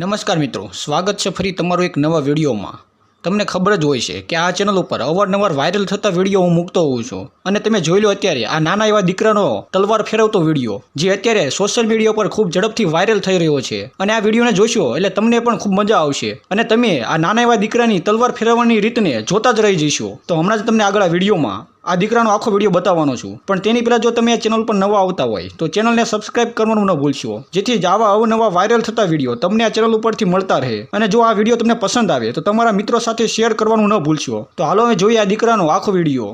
નમસ્કાર મિત્રો, સ્વાગત છે ફરી તમારો એક નવા વિડીયોમાં. તમને ખબર જ હોય છે કે આ ચેનલ ઉપર અવારનવાર વાયરલ થતા વીડિયો હું મૂકતો હોઉં છું. અને તમે જોઈ લો અત્યારે આ નાના એવા દીકરાનો તલવાર ફેરવતો વીડિયો, જે અત્યારે સોશિયલ મીડિયા પર ખૂબ ઝડપથી વાયરલ થઈ રહ્યો છે. અને આ વિડીયોને જોશો એટલે તમને પણ ખૂબ મજા આવશે. અને તમે આ નાના એવા દીકરાની તલવાર ફેરવવાની રીતને જોતા જ રહી જશો. તો હમણાં જ તમને આગળ આ વિડીયોમાં આ દીકરાનો આખો વીડિયો બતાવવાનો છું. પણ તેની પહેલાં જો તમે આ ચેનલ પર નવા આવતા હોય, તો ચેનલને સબસ્ક્રાઇબ કરવાનું ન ભૂલશો. જેથી જ આવા અવનવા વાયરલ થતા વીડિયો તમને આ ચેનલ ઉપરથી મળતા રહે. અને જો આ વીડિયો તમને પસંદ આવે, તો તમારા મિત્રો સાથે શેર કરવાનું ન ભૂલશો. તો હાલો હવે જોઈએ આ દીકરાનો આખો વીડિયો.